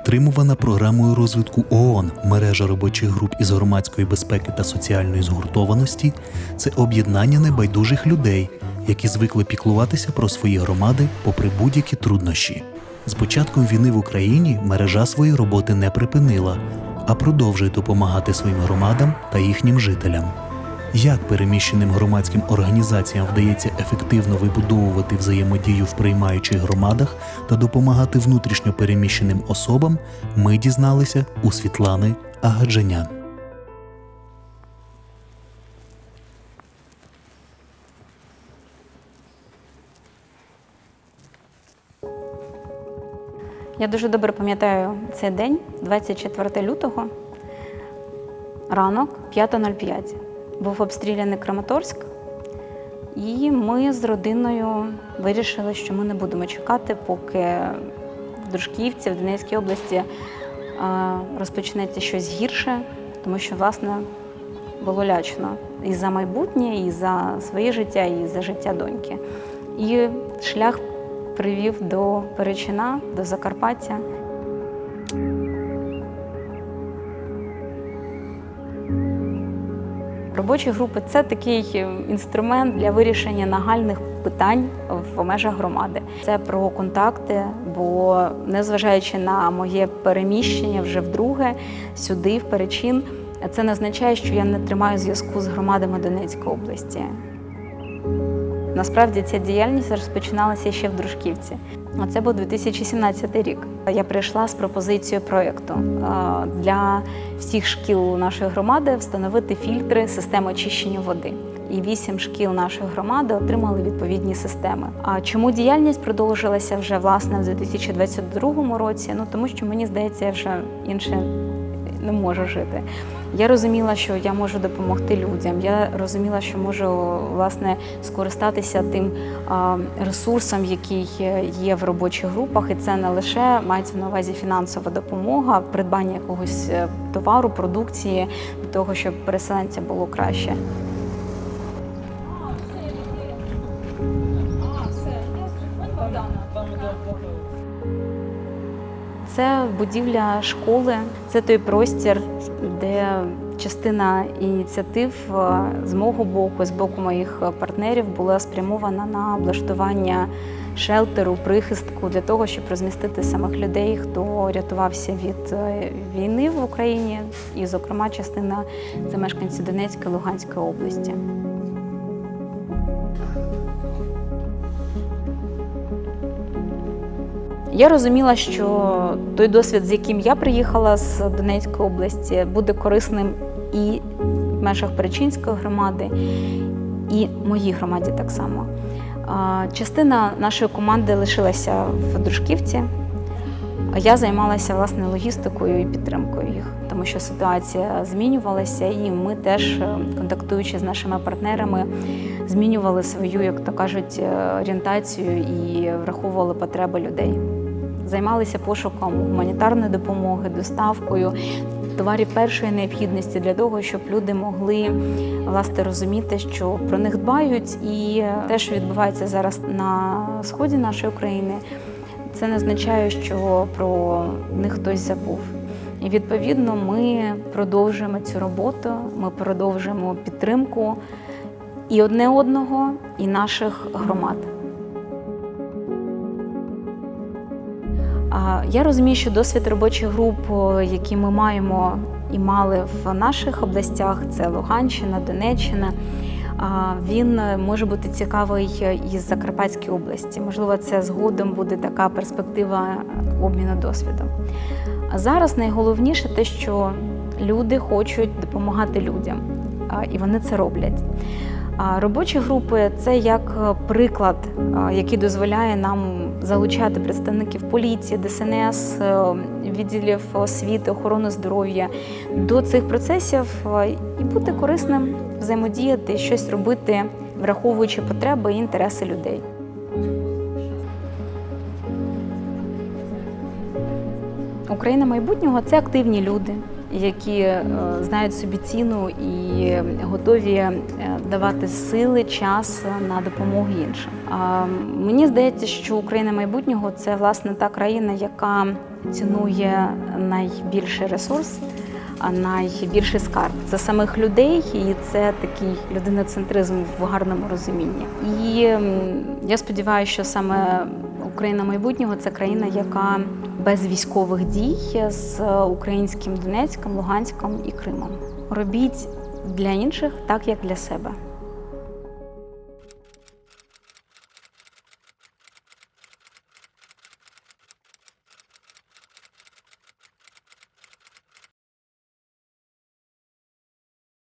Підтримувана програмою розвитку ООН мережа робочих груп із громадської безпеки та соціальної згуртованості це об'єднання небайдужих людей, які звикли піклуватися про свої громади попри будь-які труднощі. З початком війни в Україні мережа свої роботи не припинила, а продовжує допомагати своїм громадам та їхнім жителям. Як переміщеним громадським організаціям вдається ефективно вибудовувати взаємодію в приймаючих громадах та допомагати внутрішньо переміщеним особам, ми дізналися у Світлани Агаджанян. Я дуже добре пам'ятаю цей день, 24 лютого, ранок, 5.05. Був обстріляний Краматорськ, і ми з родиною вирішили, що ми не будемо чекати, поки в Дружківці, в Донецькій області е, розпочнеться щось гірше, тому що, власне, було лячно і за майбутнє, і за своє життя, і за життя доньки. І шлях привів до Перечина, до Закарпаття. Робочі групи це такий е, інструмент для вирішення нагальних питань в межах громади. Це про контакти, бо незважаючи на моє переміщення вже вдруге сюди, в Перечин, це не означає, що я не тримаю зв'язку з громадами Донецької області. Насправді ця діяльність розпочиналася ще в Дружківці. Це був 2017 рік. Я прийшла з пропозицією проєкту для всіх шкіл нашої громади встановити фільтри системи очищення води. І вісім шкіл нашої громади отримали відповідні системи. А чому діяльність продовжилася вже власне в 2022 році? Ну тому що мені здається, я вже інше не можу жити. Я розуміла, що я можу допомогти людям. Я розуміла, що можу власне скористатися тим ресурсом, який є в робочих групах, і це не лише мається на увазі фінансова допомога, придбання якогось е, товару, продукції для того, щоб переселенцям було краще. Це будівля школи, це той простір, де частина ініціатив е, з мого боку, з боку моїх партнерів, була спрямована на облаштування шелтеру, прихистку для того, щоб розмістити самих людей, хто рятувався від е, війни в Україні, і, зокрема, частина це мешканці Донецької Луганської області. Я розуміла, що той досвід, з яким я приїхала з Донецької області, буде корисним і в межах Перечинської громади, і моїй громаді так само. Частина нашої команди лишилася в Дружківці. Я займалася власне логістикою і підтримкою їх, тому що ситуація змінювалася, і ми теж, е, контактуючи з нашими партнерами, змінювали свою, як то кажуть, е, орієнтацію і враховували потреби людей займалися пошуком гуманітарної допомоги, доставкою товарів першої необхідності для того, щоб люди могли власне розуміти, що про них дбають, і те, що відбувається зараз на сході нашої України, це не означає, що про них хтось забув. І відповідно ми продовжуємо цю роботу, ми продовжуємо підтримку і одне одного, і наших громад. Я розумію, що досвід робочих груп, які ми маємо і мали в наших областях, це Луганщина, Донеччина. Він може бути цікавий із Закарпатської області. Можливо, це згодом буде така перспектива обміну досвідом. А зараз найголовніше те, що люди хочуть допомагати людям, і вони це роблять. Робочі групи це як приклад, який дозволяє нам залучати представників поліції, ДСНС, е, відділів освіти, охорони здоров'я до цих процесів і бути корисним, взаємодіяти, щось робити, враховуючи потреби і інтереси людей. Україна майбутнього це активні люди, які е, знають собі ціну і готові е, давати сили, час на допомогу іншим. Мені здається, що Україна майбутнього це власне та країна, яка цінує найбільший ресурс. А найбільший скарб це самих людей, і це такий людиноцентризм в гарному розумінні. І я сподіваюся, що саме Україна майбутнього це країна, яка без військових дій з українським Донецьком, Луганськом і Кримом. Робіть для інших так, як для себе.